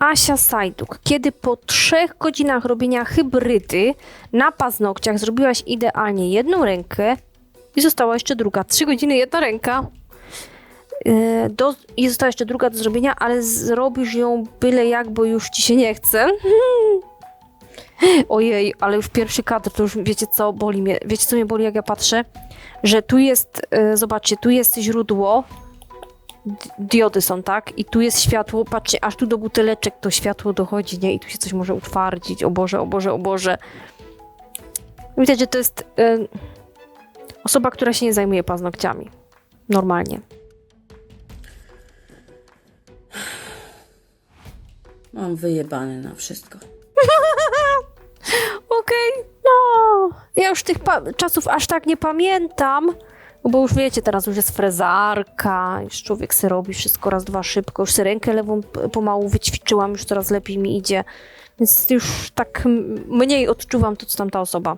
Asia Sajduk, kiedy po trzech godzinach robienia hybrydy na paznokciach zrobiłaś idealnie jedną rękę i została jeszcze druga. Trzy godziny, jedna ręka. Yy, Do, I została jeszcze druga do zrobienia, ale zrobisz ją byle jak, bo już ci się nie chce. Ojej, ale już pierwszy kadr, to już wiecie co boli mnie. Wiecie co mnie boli, jak ja patrzę? Że tu jest, yy, zobaczcie, tu jest źródło, diody są, tak? I tu jest światło, patrzcie, aż tu do buteleczek to światło dochodzi, nie? I tu się coś może utwardzić, o Boże, o Boże, o Boże. Widać, że to jest y, osoba, która się nie zajmuje paznokciami. Normalnie. Mam wyjebane na wszystko. Okej, no. Ja już tych czasów aż tak nie pamiętam, no bo już wiecie, teraz już jest frezarka, już człowiek se robi wszystko raz, dwa szybko, już se rękę lewą pomału wyćwiczyłam, już coraz lepiej mi idzie, więc już tak mniej odczuwam to, co tam ta osoba.